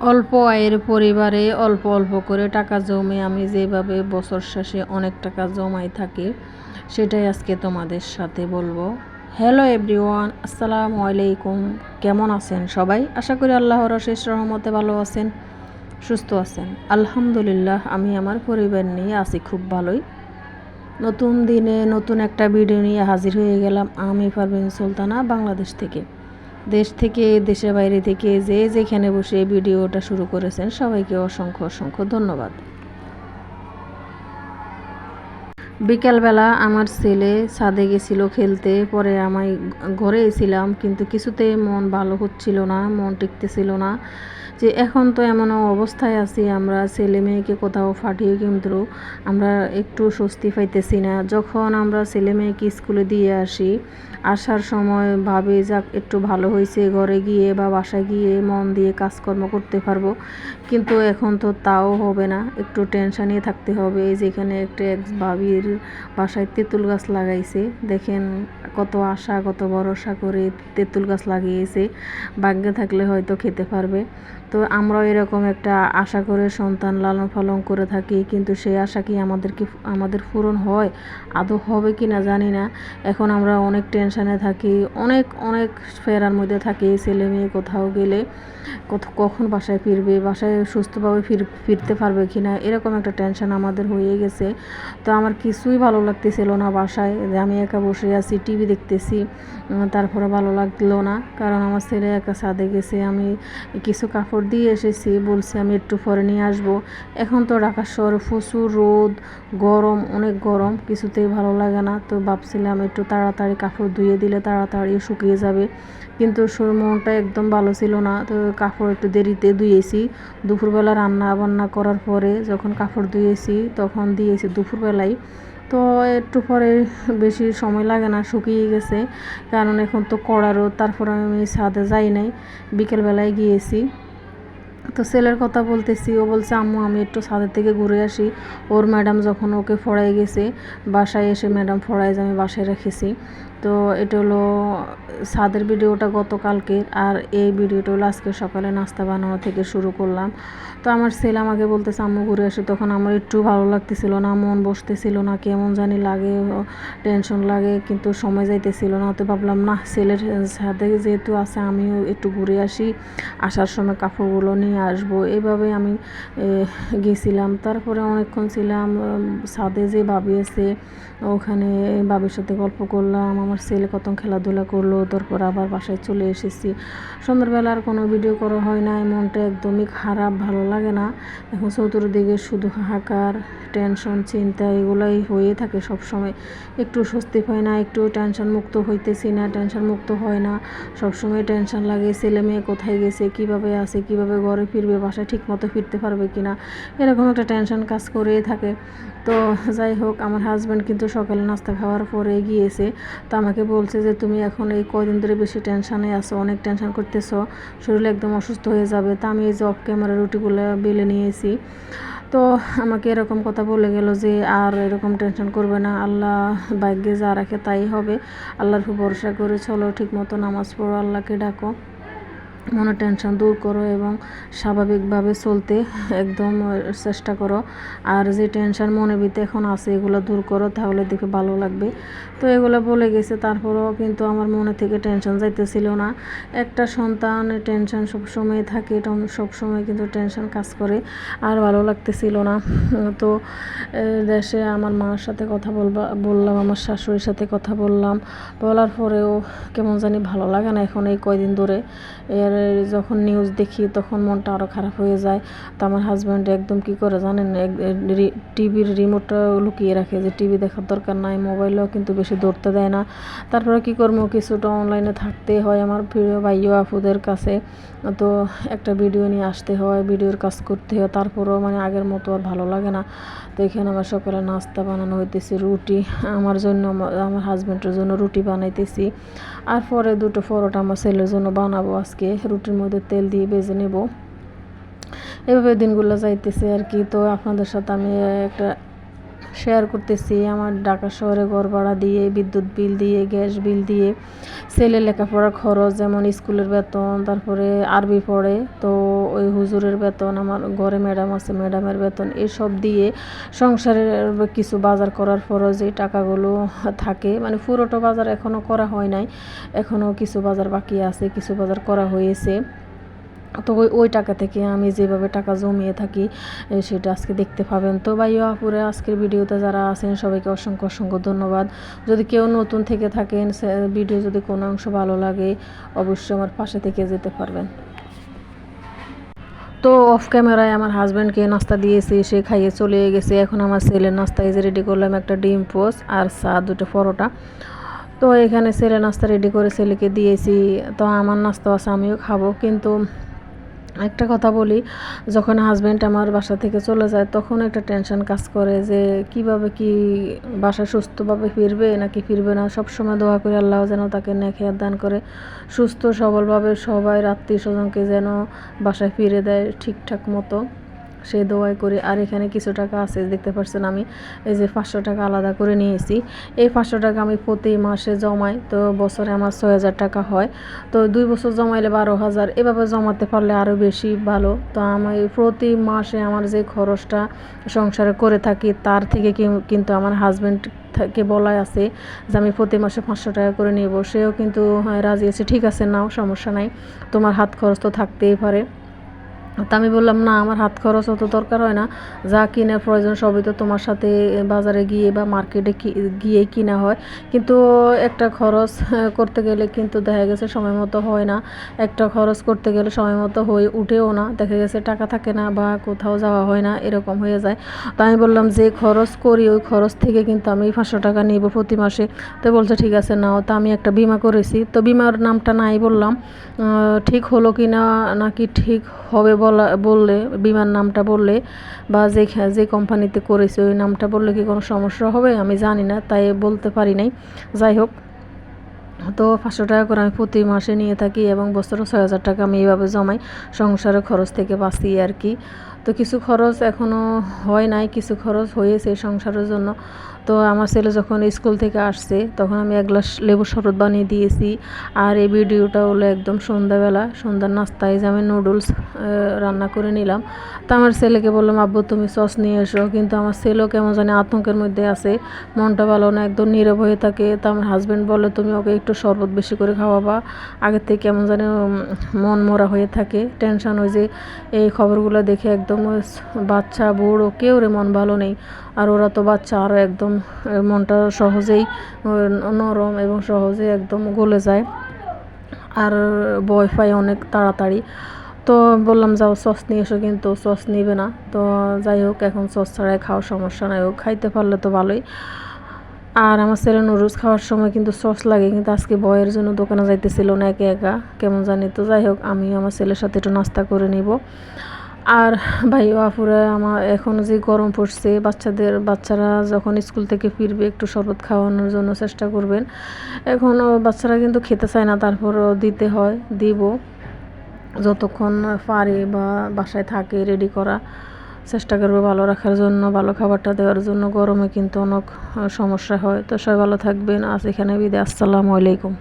অল্প আয়ের পরিবারে অল্প অল্প করে টাকা জমে আমি যেভাবে বছর শেষে অনেক টাকা জমাই থাকি, সেটাই আজকে তোমাদের সাথে বলব। হ্যালো এভরিওয়ান আসসালামু আলাইকুম। কেমন আছেন সবাই? আশা করি আল্লাহর শেষ রহমতে ভালো আছেন, সুস্থ আছেন। আলহামদুলিল্লাহ, আমি আমার পরিবার নিয়ে আছি খুব ভালোই। নতুন দিনে নতুন একটা ভিডিও নিয়ে হাজির হয়ে গেলাম আমি পারভিন সুলতানা, বাংলাদেশ থেকে। দেশ থেকে, দেশের বাইরে থেকে যে যেখানে বসে ভিডিওটা শুরু করেছেন, সবাইকে অসংখ্য অসংখ্য ধন্যবাদ। বিকালবেলা আমার ছেলে ছাদে গেছিল খেলতে, পরে আমায় ঘরে এসেছিলাম কিন্তু কিছুতে মন ভালো হচ্ছিল না, মন টিকতেছিল না। যে এখন তো এমন অবস্থায় আছি, আমরা ছেলে মেয়েকে কোথাও ফাটিয়ে কিন্তু আমরা একটু স্বস্তি পাইতেছি না। যখন আমরা ছেলে মেয়েকে স্কুলে দিয়ে আসি, আসার সময় ভাবে, যাক, একটু ভালো হয়েছে ঘরে গিয়ে বা বাসায় গিয়ে মন দিয়ে কাজকর্ম করতে পারব। কিন্তু এখন তো তাও হবে না, একটু টেনশানে থাকতে হবে। যেখানে একটা এক ভাবির বাসায় তেঁতুল গাছ লাগাইছে, দেখেন কত আশা, কত ভরসা করে তেঁতুল গাছ লাগিয়েছে। ভাগ্যে থাকলে হয়তো খেতে পারবে। তো আমরাও এরকম একটা আশা করে সন্তান লালন পালন করে থাকি, কিন্তু সেই আশা কি আমাদের কি আমাদের পূরণ হয়? আদৌ হবে কি না জানি না। এখন আমরা অনেক টেনশানে থাকি, অনেক অনেক ফেরার মধ্যে থাকি, ছেলে মেয়ে কোথাও গেলে কখন বাসায় ফিরবে, বাসায় সুস্থভাবে ফির, ফিরতে পারবে কি না এরকম একটা টেনশন আমাদের হয়ে গেছে। তো আমার কিছুই ভালো লাগতেছিল না বাসায়। যে আমি একা বসে আছি টিভি দেখতেছি তারপরে ভালো লাগল না, কারণ আমার ছেলে একা ছাদে গেছে, আমি কিছু কাপড় দিয়ে এসেছি, বলছি আমি একটু পরে নিয়ে আসব। এখন তো ঢাকা শহরে প্রচুর রোদ, গরম, অনেক গরম, কিছুতেই ভালো লাগে না। তো ভাবছিলাম একটু তাড়াতাড়ি কাপড় ধুয়ে দিলে তাড়াতাড়ি শুকিয়ে যাবে। কিন্তু মনটা একদম ভালো ছিল না, তো কাপড় একটু দেরিতে ধুয়েছি। দুপুরবেলা রান্না বান্না করার পরে যখন কাপড় ধুয়েছি, তখন দিয়েছি দুপুরবেলায় তো একটু পরে বেশি সময় লাগে না, শুকিয়ে গেছে। কারণ এখন তো কড়া রোদ, তারপর আমি ছাদে যাই নাই। বিকেলবেলায় গিয়েছি। তো ছেলের কথা বলতেছি, ও বলছে, আম্মু, আমি একটু ছাদের থেকে ঘুরে আসি। ওর ম্যাডাম যখন ওকে ফড়াই গেছে, বাসায় এসে ম্যাডাম ফড়াই যে আমি বাসায় রেখেছি। তো এটা হলো ছাদের ভিডিওটা গতকালকের, আর এই ভিডিওটা হলো আজকে সকালে নাস্তা বানানো থেকে শুরু করলাম। তো আমার ছেলে আমাকে বলতেছে, আম্মু, ঘুরে আসি। তখন আমার একটু ভালো লাগতেছিল না, মন বসতেছিল না, কেমন জানি লাগে, টেনশন লাগে, কিন্তু সময় যাইতেছিল না। তো ভাবলাম না ছেলের সাথে যেহেতু আছে, আমিও একটু ঘুরে আসি, আসার সময় কাপড়গুলো নিয়ে আসব। এইভাবে আমি গেছিলাম। তারপরে অনেকক্ষণ ছিলাম ছাদে যে বাবি আছে, ওখানে বাবির সাথে গল্প করলাম। আমার ছেলে কত খেলাধুলা করল, তারপর আবার বাসায় চলে এসেছি। সন্ধ্যাবেলা আর কোনো ভিডিও করা হয় না মনটা একদমই খারাপ, ভালো লাগে না। এখন চতুর্দিকে শুধু হাহাকার। টেনশন, চিন্তা এগুলাই হয়ে থাকে সব সময় একটু স্বস্তি পাই না, একটু টেনশন মুক্ত হইতেছি না, টেনশন মুক্ত হয় না। সব সময় টেনশন লাগে, ছেলে মেয়ে কোথায় গেছে, কীভাবে আছে, কীভাবে ঘরে ফিরবে, বাসায় ঠিক মতো ফিরতে পারবে কি না এরকম একটা টেনশন কাজ করেই থাকে। তো যাই হোক, আমার হাজব্যান্ড কিন্তু সকালে নাস্তা খাওয়ার পরে গিয়েছে। তো আমাকে বলছে যে, তুমি এখন এই কদিন ধরে বেশি টেনশানে আছো, অনেক টেনশন করতেছো, শরীর একদম অসুস্থ হয়ে যাবে। তা আমি এই যে অফ ক্যামেরা রুটিগুলো বেলে নিয়েছি। তো আমাকে এরকম কথা বলে গেল যে আর এরকম টেনশন করবে না, আল্লাহ ভাগ্যে যা রাখে তাই হবে। আল্লাহর ভরসা করে চলো, ঠিক মতো নামাজ পড়ো, আল্লাহকে ডাকো। মনের টেনশন দূর করো এবং স্বাভাবিকভাবে চলতে একদম চেষ্টা করো। আর যে টেনশন মনে ভিতরে এখন আছে, এগুলো দূর করো, তাহলে দেখে ভালো লাগবে। তো এগুলো বলে গেছে, তারপরেও কিন্তু আমার মনে থেকে টেনশন যাইতেছিল না। একটা সন্তান টেনশন সবসময় থাকে সবসময় কিন্তু টেনশন কাজ করে, আর ভালো লাগতেছিল না। তো দেশে আমার মার সাথে কথা বলবা, বললাম, আমার শাশুড়ির সাথে কথা বললাম। বলার পরেও কেমন জানি ভালো লাগে না এখন এই কয়দিন ধরে। এর যখন নিউজ দেখি তখন মনটা আরও খারাপ হয়ে যায়। তো আমার হাজব্যান্ড একদম কি করে জানেন? টিভির রিমোটটা লুকিয়ে রাখে যে টিভি দেখার দরকার নাই মোবাইলেও কিন্তু বেশি ধরতে দেয় না। তারপরে কি করব? কিছুটা অনলাইনে থাকতে হয় আমার প্রিয় ভাইও আপুদের কাছে। তো একটা ভিডিও নিয়ে আসতে হয় ভিডিওর কাজ করতে হয়। তারপরেও মানে আগের মতো আর ভালো লাগে না। তো এখানে আমার সকালে নাস্তা বানানো হইতেছে, রুটি। আমার জন্য আমার হাজব্যান্ডের জন্য রুটি বানাইতেছি। আর পরে দুটো পরোটা আমার ছেলের জন্য বানাবো আজকে। রুটির মধ্যে তেল দিয়ে বেজে নেব। এভাবে দিনগুলো যাইতেছে আর কি। তো আপনাদের সাথে আমি একটা শেয়ার করতেছি, আমার ঢাকা শহরে ঘর ভাড়া দিয়ে, বিদ্যুৎ বিল দিয়ে, গ্যাস বিল দিয়ে, ছেলে লেখাপড়ার খরচ, যেমন স্কুলের বেতন, তারপরে আরবি পড়ে, তো ওই হুজুরের বেতন, আমার ঘরে ম্যাডাম আছে, ম্যাডামের বেতন, এসব দিয়ে সংসারের কিছু বাজার করার পরও যে টাকাগুলো থাকে। মানে পুরোটো বাজার এখনও করা হয় নাই এখনও কিছু বাজার বাকি আছে, কিছু বাজার করা হয়েছে। তো ওই ওই টাকা থেকে আমি যেভাবে টাকা জমিয়ে থাকি সেটা আজকে দেখতে পাবেন। তো ভাইয়া আপুরে, আজকের ভিডিওতে যারা আছেন, সবাইকে অসংখ্য অসংখ্য ধন্যবাদ। যদি কেউ নতুন থেকে থাকেন ভিডিও যদি কোনো অংশ ভালো লাগে, অবশ্যই আমার পাশে থেকে যেতে পারবেন। তো অফ ক্যামেরায় আমার হাজব্যান্ডকে নাস্তা দিয়েছি, সে খাইয়ে চলে গেছে। এখন আমার ছেলের নাস্তা এই যে রেডি করলাম, একটা ডিম পোস্ট আর চা, দুটো পরোটা। তো এখানে ছেলে নাস্তা রেডি করে ছেলেকে দিয়েছি। তো আমার নাস্তা আছে, আমিও খাব। কিন্তু একটা কথা বলি, যখন হাজব্যান্ড আমার বাসা থেকে চলে যায়, তখন একটা টেনশন কাজ করে যে কীভাবে কি বাসা সুস্থভাবে ফিরবে নাকি ফিরবে না। সব সময় দোয়া করে আল্লাহ যেন তাকে নেখেয়ার দান করে। সুস্থ, সবলভাবে সবাই আত্মীয় স্বজনকে যেন বাসায় ফিরে দেয় ঠিকঠাক মতো। সেই দোয়াই করি। আর এখানে কিছু টাকা আছে দেখতে পাচ্ছেন আমি। এই যে পাঁচশো টাকা আলাদা করে নিয়েছি। এই পাঁচশো টাকা আমি প্রতি মাসে জমাই তো বছরে আমার ছয় হাজার টাকা হয়। তো দুই বছর জমাইলে বারো হাজার। এভাবে জমাতে পারলে আরও বেশি ভালো। তো আমি প্রতি মাসে আমার যে খরচটা সংসারে করে থাকি তার থেকে কিন্তু আমার হাজব্যান্ড থেকে বলাই আছে যে আমি প্রতি মাসে পাঁচশো টাকা করে নেব। সেও কিন্তু হ্যাঁ, রাজি আছে। ঠিক আছে নাও সমস্যা নাই। তোমার হাত খরচ তো থাকতেই পারে। তো আমি বললাম, না, আমার হাত খরচ অত দরকার হয় না। যা কেনার প্রয়োজন সবই তো তোমার সাথে বাজারে গিয়ে বা মার্কেটে গিয়ে কিনা হয়। কিন্তু একটা খরচ করতে গেলে কিন্তু দেখা গেছে সময় মতো হয় না। একটা খরচ করতে গেলে সময় মতো হয়ে উঠেও না। দেখা গেছে টাকা থাকে না বা কোথাও যাওয়া হয় না, এরকম হয়ে যায়। তো আমি বললাম, যে খরচ করি, ওই খরচ থেকে কিন্তু আমি পাঁচশো টাকা নিব প্রতি মাসে। তো বলছে, ঠিক আছে, নাও। তো আমি একটা বিমা করেছি। তো বিমার নামটা নাই বললাম। ঠিক হলো কি না নাকি ঠিক হবে বলা, বললে, বিমার নামটা বললে বা যে যে কোম্পানিতে করেছে ওই নামটা বললে কি কোনো সমস্যা হবে? আমি জানি না, তাই বলতে পারি নাই। যাই হোক, তো পাঁচশো টাকা করে আমি প্রতি মাসে নিয়ে থাকি এবং বছরে ছয় হাজার টাকা আমি এইভাবে জমাই সংসারের খরচ থেকে বাঁচি আর কি। তো কিছু খরচ এখনও হয় নাই, কিছু খরচ হয়েছে সংসারের জন্য। তো আমার ছেলে যখন স্কুল থেকে আসছে, তখন আমি এক গ্লাস লেবু শরবত বানিয়ে দিয়েছি। আর এই ভিডিওটা হলো একদম সন্ধ্যাবেলা, সন্ধ্যার নাস্তায় যে আমি নুডলস রান্না করে নিলাম। তো আমার ছেলেকে বললাম, আব্বু, তুমি সস নিয়ে এসো। কিন্তু আমার ছেলেও কেমন জানি আতঙ্কের মধ্যে আছে, মনটা ভালো না, একদম নীরব হয়ে থাকে। তো আমার হাজব্যান্ড বলে, তুমি ওকে একটু শরবত বেশি করে খাওয়াবা। আগের থেকে কেমন জানি মন মরা হয়ে থাকে। টেনশন হয় যে এই খবরগুলো দেখে একদম ওই বাচ্চা, বুড়ো, কেউ রে মন ভালো নেই। আর ওরা তো বাচ্চা আরও একদম মনটা সহজেই নরম এবং সহজেই একদম গলে যায়। আর ভয় পায় অনেক তাড়াতাড়ি। তো বললাম, যাও, সস নিয়ে এসো কিন্তু, সস নিবে না। তো যাই হোক, এখন সস ছাড়াই খাওয়ার সমস্যা নাই। হোক খাইতে পারলে তো ভালোই। আর আমার ছেলে নুডলস খাওয়ার সময় কিন্তু সস লাগে, কিন্তু আজকে বয়ের জন্য দোকানে যাইতেছিল না, একা একা। কেমন জানি তো, যাই হোক আমি আমার ছেলের সাথে একটু নাস্তা করে নিব। আর ভাই আপুরা আমার এখন যে গরম পড়ছে, বাচ্চাদের, বাচ্চারা যখন স্কুল থেকে ফিরবে, একটু শরবত খাওয়ানোর জন্য চেষ্টা করবেন। এখনও বাচ্চারা কিন্তু খেতে চায় না, তারপরও দিতে হয়, দিব। যতক্ষণ পারে বা বাসায় থাকে রেডি করা, চেষ্টা করব ভালো রাখার জন্য, ভালো খাবারটা দেওয়ার জন্য। গরমে কিন্তু অনেক সমস্যা হয়। তো সবাই ভালো থাকবেন। আজ এখানে বিদে আসসালামু আলাইকুম।